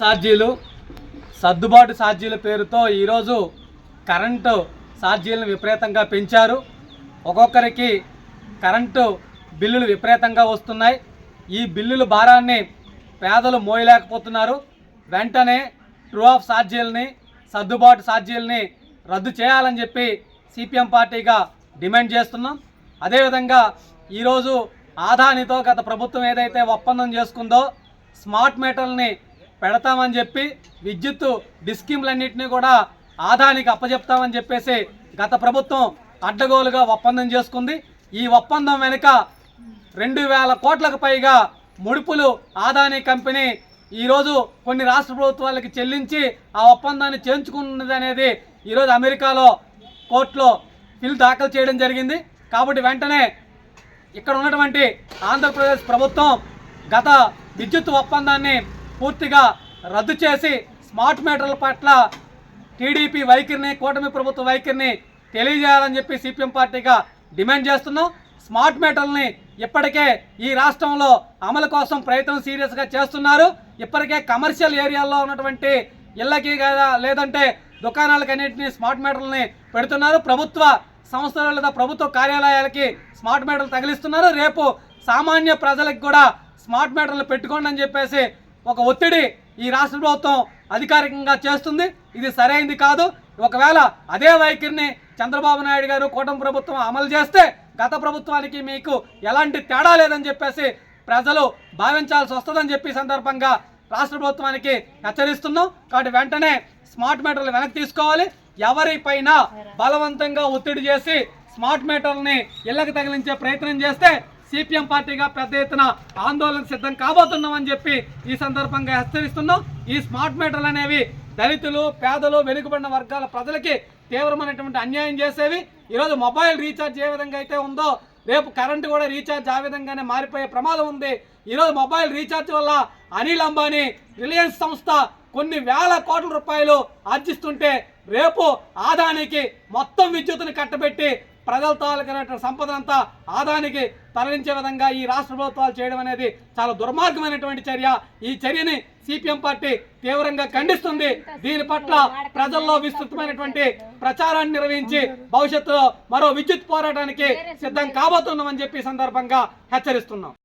ఛార్జీలు సర్దుబాటు ఛార్జీల పేరుతో ఈరోజు కరెంటు ఛార్జీలను విపరీతంగా పెంచారు. ఒక్కొక్కరికి కరెంటు బిల్లులు విపరీతంగా వస్తున్నాయి. ఈ బిల్లుల భారాన్ని పేదలు మోయలేకపోతున్నారు. వెంటనే ట్రూ ఆఫ్ ఛార్జీలని సర్దుబాటు ఛార్జీలని రద్దు చేయాలని చెప్పి సిపిఎం పార్టీగా డిమాండ్ చేస్తున్నాం. అదేవిధంగా ఈరోజు ఆదానితో గత ప్రభుత్వం ఏదైతే ఒప్పందం చేసుకుందో స్మార్ట్ మీటర్లని పెడతామని చెప్పి విద్యుత్ డిస్కీమ్లన్నింటినీ కూడా ఆదానికి అప్పచెప్తామని చెప్పేసి గత ప్రభుత్వం అడ్డగోలుగా ఒప్పందం చేసుకుంది. ఈ ఒప్పందం వెనుక రెండు వేల కోట్లకు పైగా ముడుపులు ఆదాని కంపెనీ ఈరోజు కొన్ని రాష్ట్ర ప్రభుత్వాలకి చెల్లించి ఆ ఒప్పందాన్ని చేయించుకున్నది అనేది ఈరోజు అమెరికాలో కోర్టులో బిల్ దాఖలు చేయడం జరిగింది. కాబట్టి వెంటనే ఇక్కడ ఉన్నటువంటి ఆంధ్రప్రదేశ్ ప్రభుత్వం గత విద్యుత్ ఒప్పందాన్ని పూర్తిగా రద్దు చేసి స్మార్ట్ మీటర్ల పట్ల టీడీపీ వైఖరిని కూటమి ప్రభుత్వ వైఖరిని తెలియజేయాలని చెప్పి సిపిఎం పార్టీగా డిమాండ్ చేస్తున్నాం. స్మార్ట్ మీటర్లని ఇప్పటికే ఈ రాష్ట్రంలో అమలు కోసం ప్రయత్నం సీరియస్గా చేస్తున్నారు. ఇప్పటికే కమర్షియల్ ఏరియాల్లో ఉన్నటువంటి ఇళ్ళకి కదా లేదంటే దుకాణాలకన్నింటినీ స్మార్ట్ మీటర్లని పెడుతున్నారు. ప్రభుత్వ సంస్థలు లేదా ప్రభుత్వ కార్యాలయాలకి స్మార్ట్ మీటర్లు తగిలిస్తున్నారు. రేపు సామాన్య ప్రజలకు కూడా స్మార్ట్ మీటర్లు పెట్టుకోండి అని చెప్పేసి ఒక ఒత్తిడి ఈ రాష్ట్ర ప్రభుత్వం అధికారికంగా చేస్తుంది. ఇది సరైంది కాదు. ఒకవేళ అదే వైఖరిని చంద్రబాబు నాయుడు గారు కూటమి ప్రభుత్వం అమలు చేస్తే గత ప్రభుత్వానికి మీకు ఎలాంటి తేడా లేదని చెప్పేసి ప్రజలు భావించాల్సి వస్తుందని చెప్పి సందర్భంగా రాష్ట్ర ప్రభుత్వానికి హెచ్చరిస్తున్నాం. కాబట్టి వెంటనే స్మార్ట్ మీటర్లు వెనక్కి తీసుకోవాలి. ఎవరిపైన బలవంతంగా ఒత్తిడి చేసి స్మార్ట్ మీటర్లని ఇళ్ళకి తగిలించే ప్రయత్నం చేస్తే సిపిఎం పార్టీగా పెద్ద ఎత్తున ఆందోళనకు సిద్ధం కాబోతున్నామని చెప్పి ఈ సందర్భంగా హెచ్చరిస్తున్నాం. ఈ స్మార్ట్ మీటర్లు అనేవి దళితులు పేదలు వెనుకబడిన వర్గాల ప్రజలకి తీవ్రమైనటువంటి అన్యాయం చేసేవి. ఈరోజు మొబైల్ రీఛార్జ్ ఏ విధంగా అయితే ఉందో రేపు కరెంటు కూడా రీఛార్జ్ ఆ విధంగానే మారిపోయే ప్రమాదం ఉంది. ఈరోజు మొబైల్ రీఛార్జ్ వల్ల అనిల్ అంబానీ రిలయన్స్ సంస్థ కొన్ని వేల కోట్ల రూపాయలు ఆర్జిస్తుంటే రేపు ఆదానికి మొత్తం విద్యుత్తుని కట్టబెట్టి ప్రజల సంపద అంతా ఆదానికి తరలించే విధంగా ఈ రాష్ట్ర ప్రభుత్వాలు చేయడం అనేది చాలా దుర్మార్గమైనటువంటి చర్య. ఈ చర్యని సిపిఎం పార్టీ తీవ్రంగా ఖండిస్తుంది. దీని పట్ల ప్రజల్లో విస్తృతమైనటువంటి ప్రచారాన్ని నిర్వహించి భవిష్యత్తులో మరో విద్యుత్ పోరాటానికి సిద్ధం కాబోతున్నామని చెప్పి సందర్భంగా హెచ్చరిస్తున్నాం.